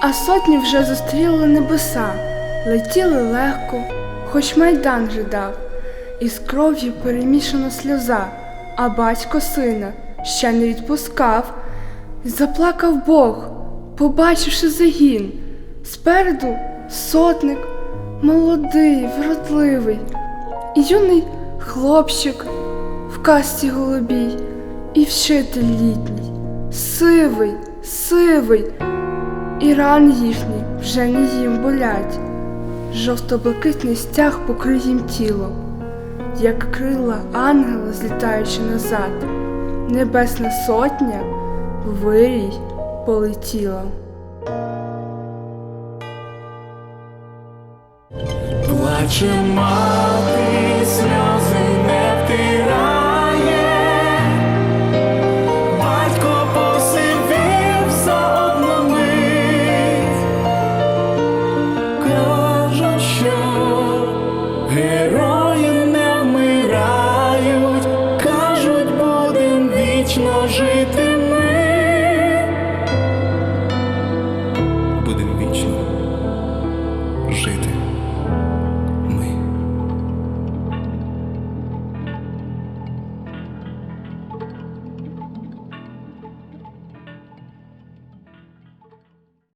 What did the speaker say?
А сотні вже зустріли небеса, летіли легко, хоч майдан жидав, з кров'ю перемішана сльоза, а батько сина ще не відпускав. Заплакав Бог, побачивши загін. Спереду сотник, молодий, вродливий, і юний хлопчик в касті голубій, і вчитель літній, сивий, сивий, і ран їхні вже не їм болять. Жовто-блакитний стяг покрив їм тіло, як крила ангела, злітаючи назад, небесна сотня вирій полетіла. Плаче мати герої не вмирають, кажуть, будем вічно жити ми. Будем вічно жити.